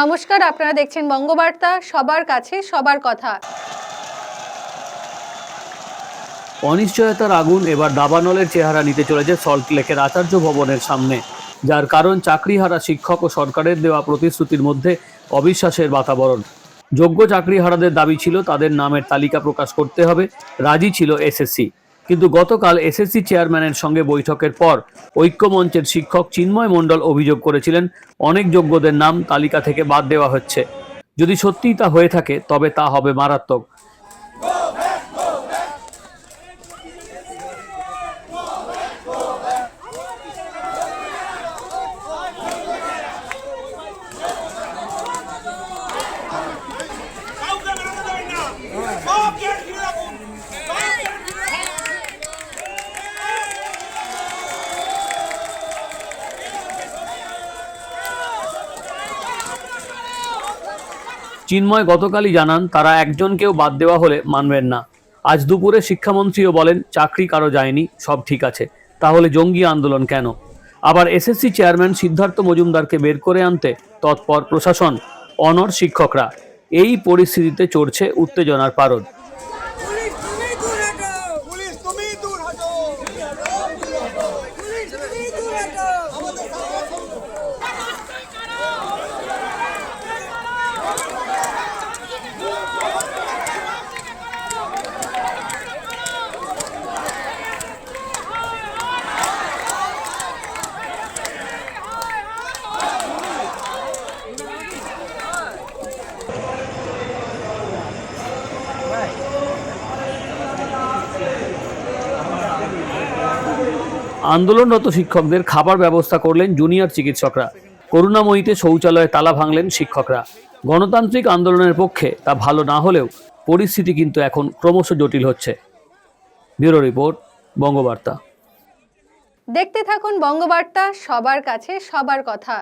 নমস্কার, আপনারা দেখছেন বঙ্গবার্তা, সবার কাছে সবার কথা। অনিশ্চয়তার আগুন এবার দাবানলের চেহারা নিতে চলেছে সল্টলেকের আচার্য ভবনের সামনে। যার কারণ চাকরিহারা শিক্ষক ও সরকারের দেওয়া প্রতিশ্রুতির মধ্যে অবিশ্বাসের বাতাবরণ। যোগ্য চাকরিহারাদের দাবি ছিল তাদের নামের তালিকা প্রকাশ করতে হবে। রাজি ছিল এসএসসি। কিন্তু গতকাল এসএসসি চেয়ারম্যানের সঙ্গে বৈঠকের পর ঐক্যমঞ্চের শিক্ষক চিন্ময় মণ্ডল অভিযোগ করেছিলেন, অনেক যোগ্যদের নাম তালিকা থেকে বাদ দেওয়া হচ্ছে। যদি সত্যিই তা হয়ে থাকে, তবে তা হবে মারাত্মক। চিন্ময় গতকালই জানান, তারা একজনকেও বাদ দেওয়া হলে মানবেন না। আজ দুপুরে শিক্ষামন্ত্রীও বলেন, চাকরি কারও যায়নি, সব ঠিক আছে। তাহলে জঙ্গি আন্দোলন কেন? আবার এসএসসি চেয়ারম্যান সিদ্ধার্থ মজুমদারকে বের করে আনতে তৎপর প্রশাসন, অনর শিক্ষকরা। এই পরিস্থিতিতে চড়ছে উত্তেজনার পারদ। আন্দোলনরত শিক্ষকদের খাবার ব্যবস্থা করলেন জুনিয়র চিকিৎসকরা। করুণাময়ীতে শৌচালয়ে তালা ভাঙলেন শিক্ষকরা। গণতান্ত্রিক আন্দোলনের পক্ষে তা ভালো না হলেও পরিস্থিতি কিন্তু এখন ক্রমশ জটিল হচ্ছে। Bureau report, Bangabarta. দেখতে থাকুন বঙ্গবার্তা, সবার কাছে সবার কথা।